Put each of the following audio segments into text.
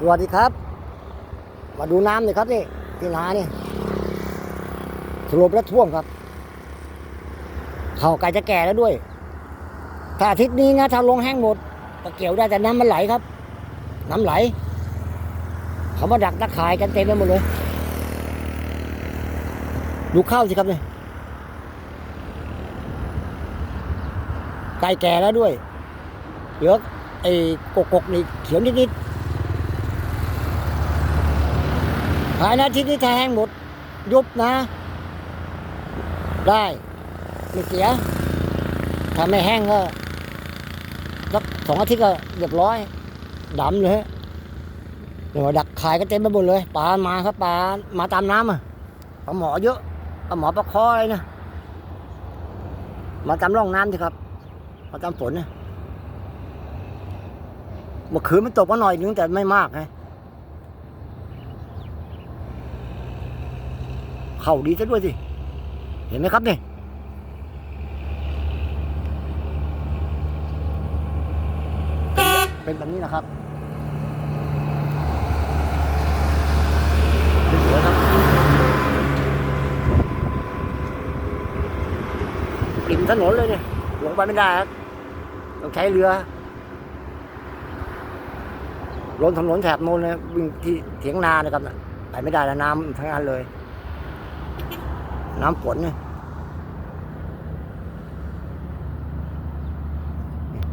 สวัสดีครับ มาดูน้ำหน่อยครับนี่ที่นานี่สรุปแล้วท่วมครับ เขาไก่จะแก่แล้วด้วย ถ้าอาทิตย์นี้นะถ้าลงแห้งหมดก็เกี่ยวได้แต่น้ำมันไหลครับ น้ำไหล เขามาดักตะขายกันเต็มไปหมดเลย ดูข้าวสิครับเนี่ยไก่แก่แล้วด้วย เหลือไอ้กกกๆนี่เขียวนิดๆ ภายในาทิตย์นี้แห้งหมด ยุบนะ ได้ไม่เสียถ้าไม่แห้งก็สักสองอาทิตย์ก็เรียบร้อยดำเลยเดี๋ยวดักขายกันเต็มไปหมดเลยปลามาครับปลามาตามน้ำอะปลาหมอเยอะปลาหมอปลาคออะไรนะมาตามร่องน้ำสิครับ มาตามฝนนะเมื่อคืนมันตกมาหน่อยนึงแต่ไม่มากไง เข่าดีซะด้วยสิ เห็นไหมครับเนี่ยเป็นแบบนี้นะครับสวยครับริมถนนเลยเนี่ยลงไปไม่ได้ครับต้องใช้เรือลงถนนแถบโน้นเลยวิ่งที่เถียงนานะครับไปไม่ได้แล้วน้ำทั้งนั้นเลย น้ำฝนเนี่ย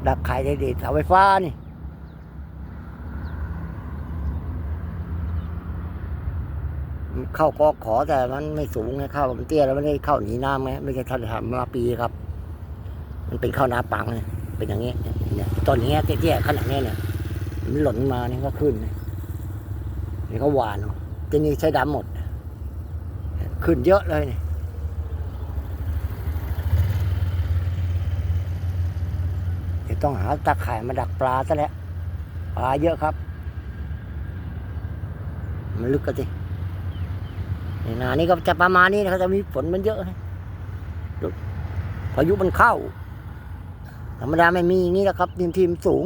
ดักไข่ได้ดีเสาไฟฟ้านี่เข้ากอขอแต่มันไม่สูงไงเข้ามันเตี้ยแล้วไม่ได้เข้าหนีน้ำไงไม่ใช่ทันทำมาปีครับ มันเป็นข้าวนาปังเนี่ยเป็นอย่างนี้เนี่ยต้นนี้เตี้ยๆขนาดนี้เนี่ยมันหล่นมานี่ก็ขึ้น นี่ก็หวานเอาที่นี่ใช้ดำหมด ขึ้นเยอะเลยเนี่เดี๋ยวต้องหาตาข่ายมาดักปลาซะแล้วปลาเยอะครับ มันลึกกันสิในนานี้ก็จะประมาณนี้นะครับจะมีฝนมันเยอะพายุมันเข้า ธรรมดาไม่มีอย่างนี้นะครับทีมทีมสูง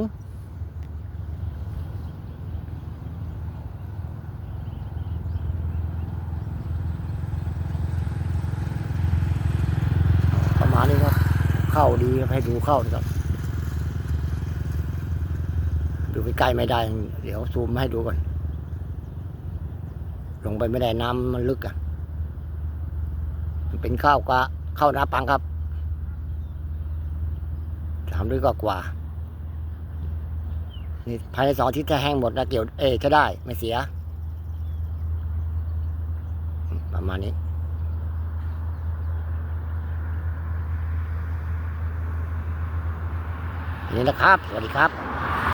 มานี้ครับ เข้าดีครับให้ดูเข้านะครับ ดูไปใกล้ไม่ได้ เดี๋ยวซูมให้ดูก่อน ลงไปไม่ได้น้ำมันลึกอะมันเป็นข้าวกะข้าวนาปังครับสามด้วยก็กว่านี่ภายในสองอาทิตย์จะแห้งหมดนะเกี่ยวเอจะได้ไม่เสีย ประมาณนี้ นี่นะครับ สวัสดีครับ